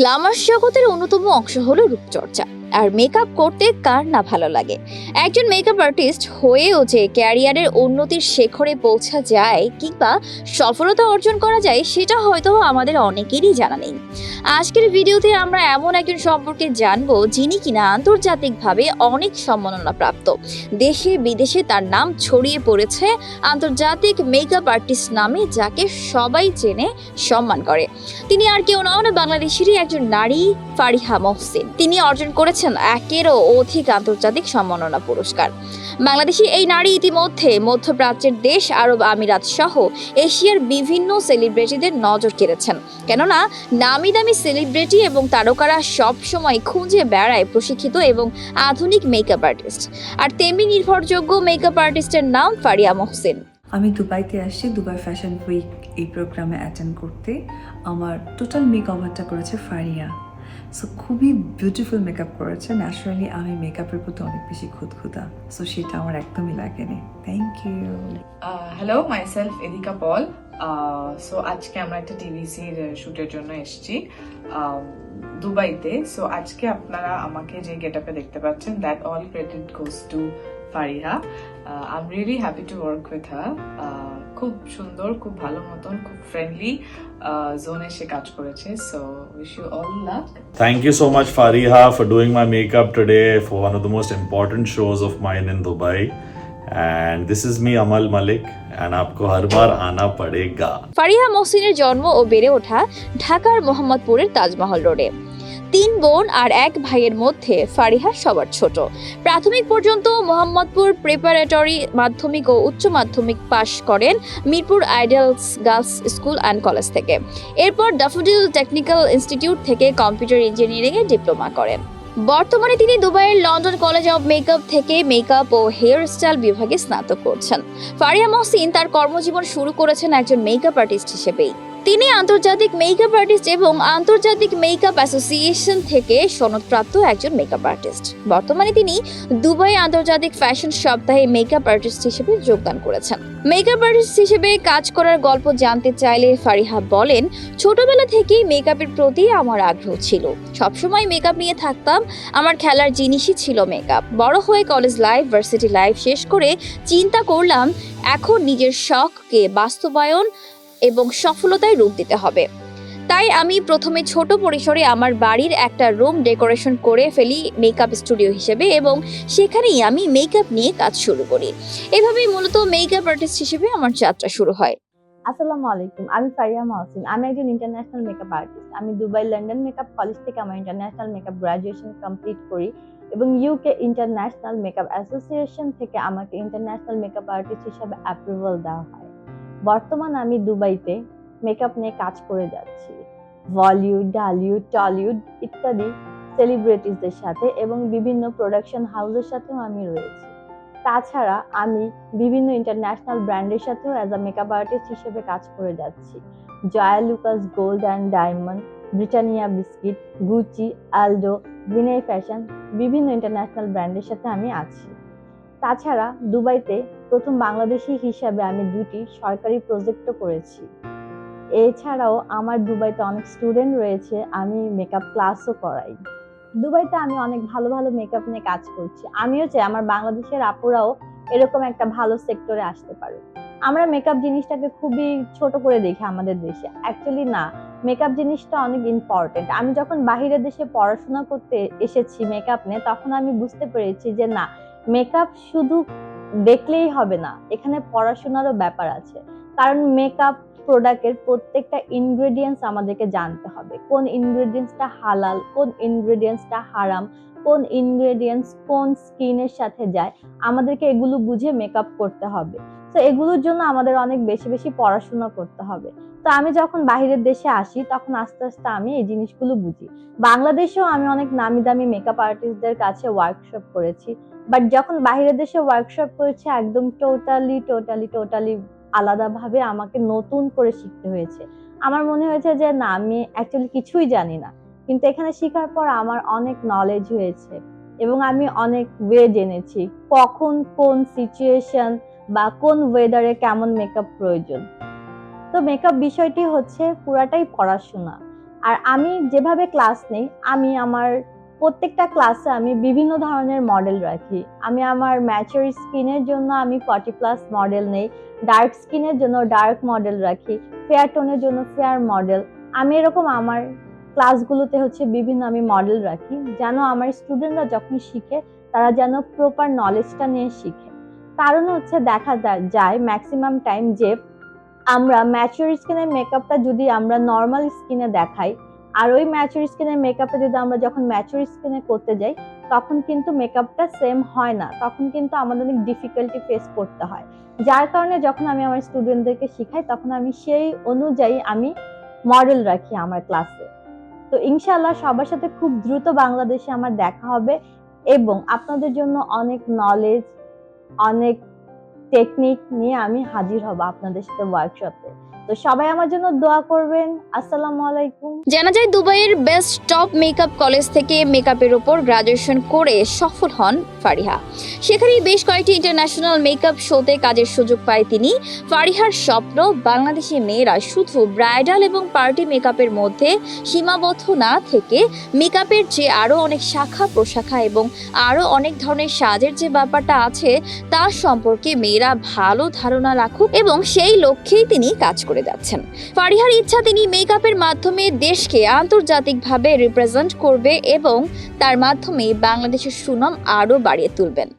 Glamour জগতের অন্যতম অংশ হলো রূপচর্চা। আর মেকআপ করতে কার না ভালো লাগে? একজন মেকআপ আর্টিস্ট হয়েও যে ক্যারিয়ারের উন্নতির শেখরে পৌঁছা যায় কিংবা সফলতা অর্জন করা যায়, সেটা হয়তো আমাদের অনেকেরই জানা নেই। আজকের ভিডিওতে আমরা এমন একজন সম্পর্কে জানব যিনি কিনা আন্তর্জাতিকভাবে অনেক সম্মাননা প্রাপ্ত। দেশে বিদেশে তার নাম ছড়িয়ে পড়েছে আন্তর্জাতিক মেকআপ আর্টিস্ট নামে, যাকে সবাই চেনে, সম্মান করে। তিনি আর কেউ নন, বাংলাদেশেরই একজন নারী ফারিহা মহসিন। তিনি অর্জন করেছেন একেরও অধিক আন্তর্জাতিক সম্মাননা পুরস্কার। বাংলাদেশি এই নারী ইতিমধ্যে মধ্যপ্রাচ্যের দেশ আরব আমিরাত সহ এশিয়ার বিভিন্ন সেলিব্রিটিদের নজর কেড়েছেন। কেননা, নামি দামি সেলিব্রিটি এবং তারকারা সবসময় খুঁজে বেড়ায় প্রশিক্ষিত এবং আধুনিক মেকআপ আর্টিস্ট আর তেমনি নির্ভরযোগ্য মেকআপ আর্টিস্টের নাম ফারিয়া মহসিন। আমি দুবাইতে আসছি দুবাই ফ্যাশন উইক এই প্রোগ্রামে অ্যাটেন্ড করতে। আমার টোটাল মেকওভারটা করেছে ফারিয়া। সো খুবই বিউটিফুল মেকআপ করেছে। ন্যাচারালি আমি মেকআপের প্রতি অনেক বেশি খুঁতখুঁতা। সো সেটা আমার একদমই লাগেনি। Thank you hello myself Edika Paul so আজকে আমরা একটা টিভিসির শুটের জন্য এসেছি। দুবাইতে। সো আজকে আপনারা আমাকে যে গেটআপে দেখতে পাচ্ছেন that all credit goes to Fariha I am really happy to work with her খুব সুন্দর খুব ভালো মতন খুব ফ্রেন্ডলি জোনে সে কাজ করেছে so wish you all luck Thank you so much, Fariha, for doing my makeup today for one of the most important shows of mine in Dubai. And this is me, Amal Malik, and आपको हर बार आना पड़ेगा. ফারিহা মহসিনের জন্ম ও বেড়ে ওঠা ঢাকার মোহাম্মদপুরের তাজমহল রোডে তিন বোন আর এক ভাইয়ের মধ্যে ফারিহা সবার ছোট। প্রাথমিক পর্যন্ত মোহাম্মদপুর প্রিপারেটরি মাধ্যমিক ও উচ্চ মাধ্যমিক পাশ করেন Mirpur ideals girls school and college থেকে। এরপর ডাফোডিল টেকনিক্যাল ইনস্টিটিউট থেকে কম্পিউটার ইঞ্জিনিয়ারিংয়ে ডিপ্লোমা করেন। বর্তমানে তিনি দুবাইয়ের লন্ডন কলেজ অব মেকআপ থেকে মেকআপ ও হেয়ার স্টাইল বিভাগে স্নাতক করছেন। ফারিয়া মহসিন তার কর্মজীবন শুরু করেছেন একজন মেকআপ আর্টিস্ট হিসেবেই। তিনি আন্তর্জাতিক মেকআপ আর্টিস্ট এবং আন্তর্জাতিক মেকআপ অ্যাসোসিয়েশন থেকে সনদপ্রাপ্ত একজন মেকআপ আর্টিস্ট বর্তমানে তিনি দুবাই আন্তর্জাতিক ফ্যাশন সপ্তাহে মেকআপ আর্টিস্ট হিসেবে যোগদান করেছেন। মেকআপ আর্টিস্ট হিসেবে কাজ করার গল্প জানতে চাইলে ফারিহা বলেন, ছোটবেলা থেকেই মেকআপের প্রতি আমার আগ্রহ ছিল। সবসময় মেকআপ নিয়ে থাকতাম, আমার খেলার জিনিসই ছিল মেকআপ বড় হয়ে কলেজ লাইফ ভার্সিটি লাইফ শেষ করে চিন্তা করলাম, এখন নিজের শখকে বাস্তবায়ন এবং সফলতায় রূপ দিতে হবে। তাই আমি প্রথমে ছোট পরিসরে আমার বাড়ির একটা রুম ডেকোরেশন করে ফেলি মেকআপ স্টুডিও হিসেবে এবং সেখানেই আমি মেকআপ নিয়ে কাজ শুরু করি। এভাবেই মূলত মেকআপ আর্টিস্ট হিসেবে আমার যাত্রা শুরু হয়। আসসালামু আলাইকুম, আমি ফারিয়া মহসিন। আমি একজন ইন্টারন্যাশনাল মেকআপ আর্টিস্ট আমি দুবাই লন্ডন মেকআপ কলেজ থেকে আমার ইন্টারন্যাশনাল মেকআপ গ্রাজুয়েশন কমপ্লিট করি এবং ইউকে ইন্টারন্যাশনাল মেকআপ অ্যাসোসিয়েশন থেকে আমাকে ইন্টারন্যাশনাল মেকআপ আর্টিস্ট হিসাবে অ্যাপ্রুভাল দেওয়া হয়। বর্তমান আমি দুবাইতে মেকআপ নিয়ে কাজ করে যাচ্ছি। বলিউড ডালিউড টলিউড ইত্যাদি সেলিব্রিটিসদের সাথে এবং বিভিন্ন প্রোডাকশন হাউসের সাথেও আমি রয়েছি। তাছাড়া আমি বিভিন্ন ইন্টারন্যাশনাল ব্র্যান্ডের সাথেও অ্যাজ আ মেকআপ আর্টিস্ট হিসেবে কাজ করে যাচ্ছি। Joyalukkas gold and diamond Britannia biscuit Gucci Aldo Binoy fashion বিভিন্ন ইন্টারন্যাশনাল ব্র্যান্ডের সাথে আমি আছি। তাছাড়া দুবাইতে প্রথম বাংলাদেশি হিসাবে আমি দুটি সরকারি প্রজেক্টও করেছি। এছাড়াও আমার দুবাইতে অনেক স্টুডেন্ট রয়েছে, আমি মেকআপ ক্লাসও করাই। দুবাইতে আমি অনেক ভালো ভালো মেকআপ নিয়ে কাজ করছি। আমিও চাই আমার বাংলাদেশের আপুরাও এরকম একটা ভালো সেক্টরে আসতে পারুক। আমরা মেকআপ জিনিসটাকে খুবই ছোট করে দেখি আমাদের দেশে। অ্যাকচুয়ালি না মেকআপ জিনিসটা অনেক ইম্পর্টেন্ট আমি যখন বাহিরের দেশে পড়াশোনা করতে এসেছি মেকআপ নিয়ে, তখন আমি বুঝতে পেরেছি যে না মেকআপ শুধু দেখলেই হবে না। এখানে পড়াশোনারও ব্যাপার আছে। কারণ মেকআপ প্রোডাক্টের প্রত্যেকটা ইনগ্রেডিয়েন্টস আমাদেরকে জানতে হবে। কোন ইনগ্রেডিয়েন্টসটা হালাল, কোন ইনগ্রেডিয়েন্টসটা হারাম, কোন ইনগ্রেডিয়েন্টস কোন স্কিনের সাথে যায়, আমাদেরকে এগুলো বুঝে মেকআপ করতে হবে। তো এগুলোর জন্য আমাদের অনেক বেশি বেশি পড়াশোনা করতে হবে। তো আমি যখন বাইরের দেশে আসি, তখন আস্তে আস্তে আমি এই জিনিসগুলো বুঝি। বাংলাদেশেও আমি অনেক নামি দামি মেকআপ আর্টিস্টদের কাছে ওয়ার্কশপ করেছি। বাট যখন বাইরের দেশে ওয়ার্কশপ করেছি, একদম টোটালি টোটালি টোটালি আলাদাভাবে আমাকে নতুন করে শিখতে হয়েছে। আমার মনে হয়েছে যে, না, আমি অ্যাকচুয়ালি কিছুই জানি না। কিন্তু এখানে শেখার পর আমার অনেক নলেজ হয়েছে। এবং আমি অনেক ওয়ে জেনেছি। কখন কোন সিচুয়েশন বা কোন ওয়েদারে কেমন মেকআপ প্রয়োজন। তো মেকআপ বিষয়টি হচ্ছে পুরাটাই পড়াশোনা। আর আমি যেভাবে ক্লাস নেই, আমি আমার প্রত্যেকটা ক্লাসে আমি বিভিন্ন ধরনের মডেল রাখি। আমি আমার ম্যাচার স্কিনের জন্য আমি ফর্টি প্লাস মডেল নেই ডার্ক স্কিনের জন্য ডার্ক মডেল রাখি ফেয়ার টোনের জন্য ফেয়ার মডেল আমি এরকম আমার ক্লাসগুলোতে হচ্ছে বিভিন্ন আমি মডেল রাখি, যেন আমার স্টুডেন্টরা যখন শিখে, তারা যেন প্রপার নলেজটা নিয়ে শিখে। কারণ হচ্ছে দেখা যায় ম্যাক্সিমাম টাইম যে আমরা ম্যাচিওর স্কিনের মেকআপটা যদি আমরা নর্মাল স্কিনে দেখাই, আর ওই ম্যাচিওর স্কিনের মেকআপটা যদি আমরা যখন ম্যাচিওর স্কিনে করতে যাই, তখন কিন্তু মেকআপটা সেম হয় না। তখন কিন্তু আমাদের অনেক ডিফিকাল্টি ফেস করতে হয়। যার কারণে যখন আমি আমার স্টুডেন্টদেরকে শেখাই, তখন আমি সেই অনুযায়ী আমি মডেল রাখি আমার ক্লাসে তো ইনশাল্লাহ সবার সাথে খুব দ্রুত বাংলাদেশে আমার দেখা হবে এবং আপনাদের জন্য অনেক নলেজ অনেক টেকনিক নিয়ে আমি হাজির হব আপনাদের সাথে ওয়ার্কশপে তো সবাই আমার জন্য দোয়া করবেন। আসসালামু আলাইকুম। জানা যায় দুবাইয়ের বেস্ট টপ মেকআপ কলেজ থেকে মেকআপের ওপর গ্রাজুয়েশন করে সফল হন ফারিহা। সেখানেই বেশ কয়েকটি ইন্টারন্যাশনাল মেকআপ শোতে কাজের সুযোগ পায় তিনি। ফারিহার স্বপ্ন, বাংলাদেশি মেয়েরা শুধু ব্রাইডাল এবং পার্টি মেকআপের মধ্যে সীমাবদ্ধ না থেকে মেকআপের যে আরও অনেক শাখা, প্রশাখা এবং আরও অনেক ধরনের সাজের যে ব্যাপারটা আছে, তা সম্পর্কে মেয়েরা ভালো ধারণা রাখুক এবং সেই লক্ষ্যেই তিনি কাজ করে যাচ্ছেন। ফারিহার ইচ্ছা, তিনি মেকআপের মাধ্যমে দেশকে আন্তর্জাতিকভাবে রিপ্রেজেন্ট করবে এবং তার মাধ্যমে বাংলাদেশের সুনাম আরও বাড়িয়ে তুলবেন।